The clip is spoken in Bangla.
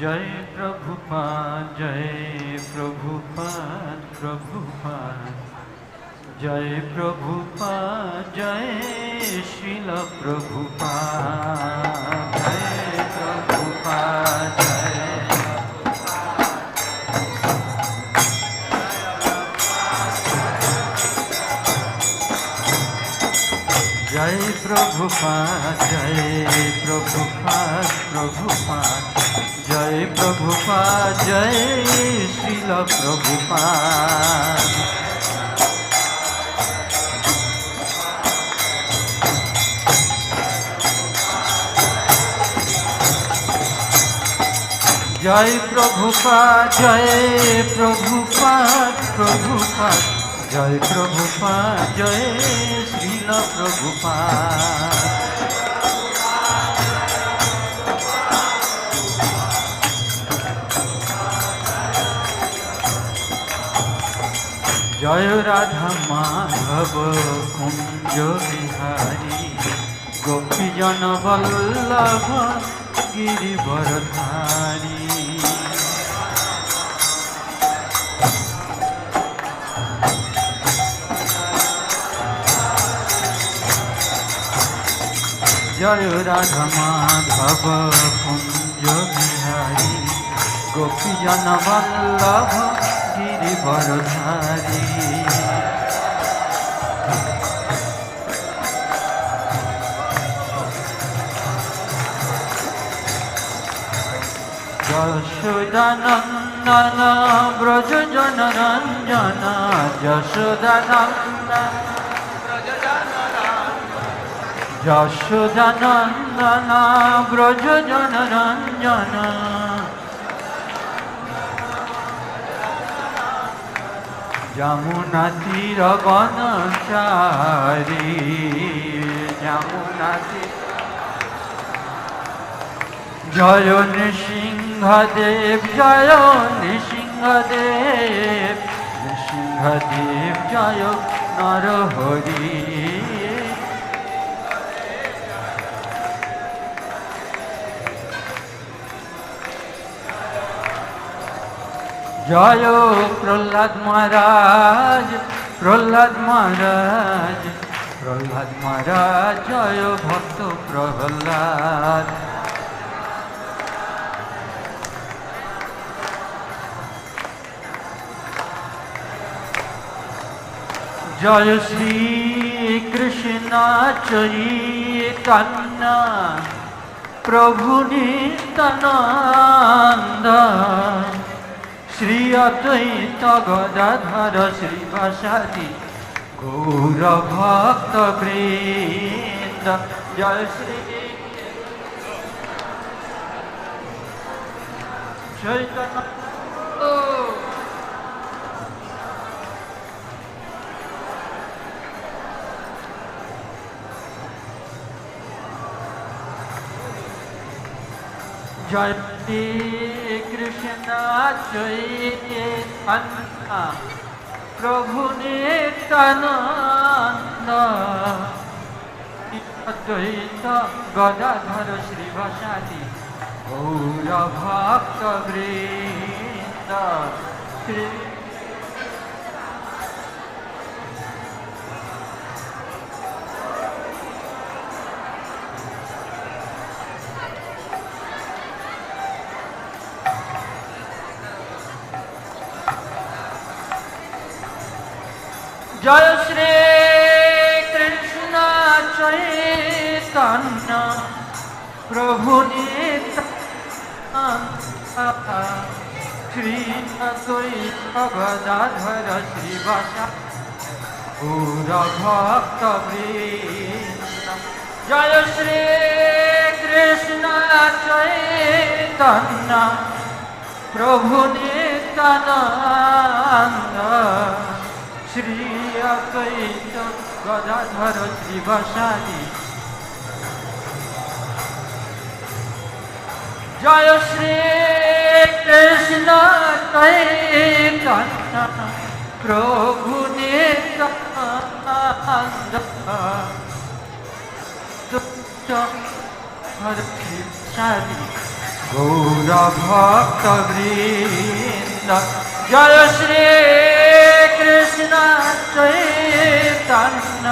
জয় প্রভুপাদ জয় প্রভুপাদ প্রভুপাদ জয় প্রভুপাদ জয় শিল প্রভুপাদ জয় প্রভুপাদ জয় জয় প্রভুপাদ জয় প্রভুপাদ প্রভুপাদ জয় প্রভুপাদ জয় শিল প্রভুপাদ। জয় প্রভুপাদ জয় প্রভুপাদ প্রভুপাদ। জয় প্রভুপাদ জয় শ্রীল প্রভুপাদ। জয় রাধা মাধব, কুঞ্জ বিহারী। গোপীজন বল্লভ, গিরিবরধারী। জয় রাধা মাধব, কুঞ্জ বিহারী। গোপীজন বল্লভ গিরিবরধারী যশোদানন্দন ব্রজ জনরঞ্জন যশোদানন্দন যশোদানন্দন ব্রজ জনরঞ্জন যমুনা তীর বনচারী যমুনা তীর জয় নৃসিংহদেব জয় নৃসিংহদেব নৃসিংহদেব জয় নরহরি। জয় প্রহ্লাদ মহারাজ প্রহ্লাদ মহারাজ প্রহ্লাদ মহারাজ, জয় ভক্ত প্রহ্লাদ। জয় শ্রী কৃষ্ণ চৈতন্য, প্রভু নিত্যানন্দ। শ্রী অদ্বৈত গদাধর শ্রীবাসাদি গৌর ভক্ত বৃন্দ জয় শ্রী চৈতন্য জয় শ্রী কৃষ্ণ চৈতন্য প্রভু নিত্যানন্দ। দ্বৈত গদাধর শ্রীবাসাদি। গৌর ভক্ত বৃন্দ। শ্রী জয় শ্রী কৃষ্ণ চৈতন্য প্রভু নিত্যানন্দ শ্রী গদাধর শ্রীবাসা ভক্ত জয় শ্রী কৃষ্ণ চৈতন্য প্রভু নিত্যানন্দ। শ্রী অদ্বৈত গদাধর শ্রীবাসাদি জয় শ্রী কৃষ্ণ প্রভু সারি গৌর ভক্ত বৃন্দ জয় শ্রী কৃষ্ণ চৈতন্য